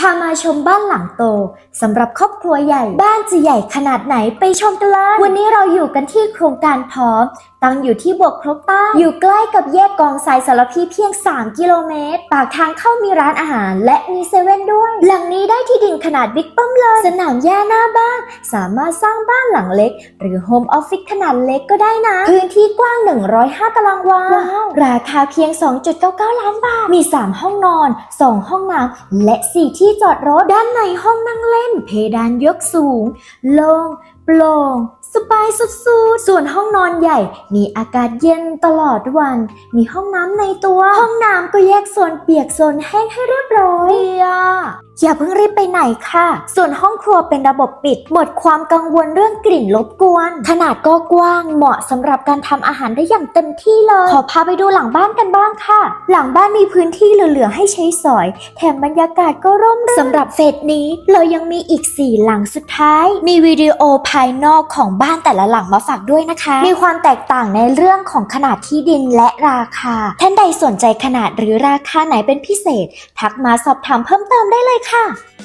พามาชมบ้านหลังโตสำหรับครอบครัวใหญ่ บ้านจะใหญ่ขนาดไหนไปชมกันเลย วันนี้เราอยู่กันที่โครงการพร้อม ตั้งอยู่ที่บวกครกใต้อยู่ใกล้กับแยกกองทรายสารพีเพียง 3 กิโลเมตร ปากทางเข้ามีร้านอาหาร และมีเซเว่นด้วย หลังนี้ได้ที่ดินขนาดบิ๊กเบิ้มเลย สนามหญ้าหน้าบ้าน สามารถสร้างบ้านหลังเล็ก หรือโฮมออฟฟิศขนาดเล็กก็ได้นะ พื้นที่กว้าง 105 ตารางวา ราคาเพียง 2.99 ล้านบาท มี 3 ห้องนอน 2 ห้องน้ำและ 4 ที่จอดรถ ด้านในห้องนั่งเล่น เพดานยกสูง โล่งโปร่งสบายสุดๆ ส่วนห้องนอนใหญ่ มีอากาศเย็นตลอดวัน มีห้องน้ำในตัว ห้องน้ำก็แยกโซนเปียกโซนแห้งให้เรียบร้อยเดีย อย่าเพิ่งรีบไปไหนค่ะ ส่วนห้องครัวเป็นระบบปิด หมดความกังวลเรื่องกลิ่นรบกวน ขนาดก็กว้างเหมาะสำหรับการทำอาหารได้อย่างเต็มที่เลย ขอพาไปดูหลังบ้านกันบ้างค่ะ หลังบ้านมีพื้นที่เหลือๆให้ใช้สอย แถมบรรยากาศก็ร่มรื่นสำหรับเฟสนี้ เรายังมีอีก 4 หลังสุดท้าย มีวิดีโอภายนอกของบ้านแต่ละหลังมาฝากด้วยนะคะ มีความแตกต่างในเรื่องของขนาดที่ดินและราคา ท่านใดสนใจขนาดหรือราคาไหนเป็นพิเศษ ทักมาสอบถามเพิ่มเติมได้เลยค่ะ看。